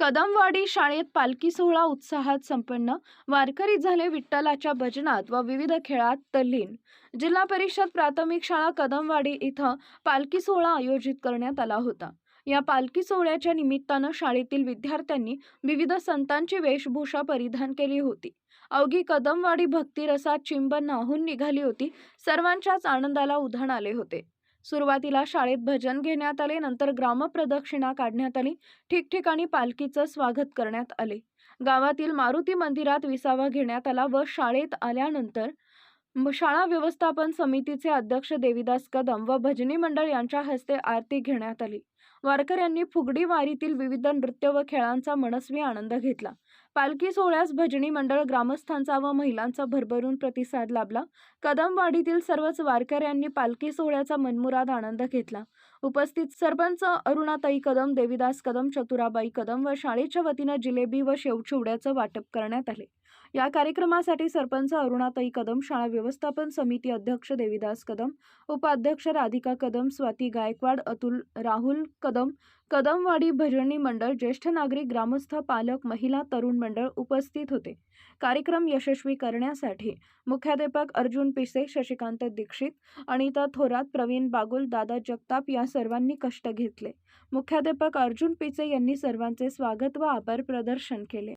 कदमवाडी शाळेत पालखी सोहळा उत्साहात संपन्न. वारकरी झाले विठ्ठलाच्या भजनात व विविध खेळात तल्लीन. जिल्हा परिषद प्राथमिक शाळा कदमवाडी इथं पालखी सोहळा आयोजित करण्यात आला होता. या पालखी सोहळ्याच्या निमित्तानं शाळेतील विद्यार्थ्यांनी विविध संतांची वेशभूषा परिधान केली होती. अवघी कदमवाडी भक्तिरसात चिंब नाहून निघाली होती. सर्वांच्याच आनंदाला उधाण आले होते. सुरुवातीला शाळेत भजन घेण्यात आले नंतर ग्रामप्रदक्षिणा काढण्यात आली ठिकठिकाणी पालखीचं स्वागत करण्यात आले. गावातील मारुती मंदिरात विसावा घेण्यात आला व शाळेत आल्यानंतर शाळा व्यवस्थापन समितीचे अध्यक्ष देविदास कदम व भजनी मंडळ यांच्या हस्ते आरती घेण्यात आली. वारकऱ्यांनी फुगडी वारीतील विविध नृत्य व खेळांचा मनस्वी आनंद घेतला. पालखी सोहळ्यास भजनी मंडळ ग्रामस्थांचा व महिलांचा भरभरून प्रतिसाद लाभला. कदमवाडीतील सर्वच वारकऱ्यांनी पालखी सोहळ्याचा मनमुराद आनंद घेतला. उपस्थित सरपंच अरुणाताई कदम देविदास कदम चतुराबाई कदम व शाळेच्या वतीनं जिलेबी व शेवचिवड्याचं वाटप करण्यात आले. या कार्यक्रमासाठी सरपंच अरुणाताई कदम शाळा व्यवस्थापन समिती अध्यक्ष देविदास कदम उपाध्यक्ष राधिका कदम स्वाती गायकवाड अतुल राहुल कदम कदमवाडी भजनी मंडळ ज्येष्ठ नागरिक ग्रामस्थ पालक महिला तरुण मंडळ उपस्थित होते. कार्यक्रम यशस्वी करण्यासाठी मुख्याध्यापक अर्जुन पिसे शशिकांत दीक्षित अनिता थोरात प्रवीण बागुल दादा जगताप या सर्वांनी कष्ट घेतले. मुख्याध्यापक अर्जुन पिसे यांनी सर्वांचे स्वागत व आभार प्रदर्शन केले.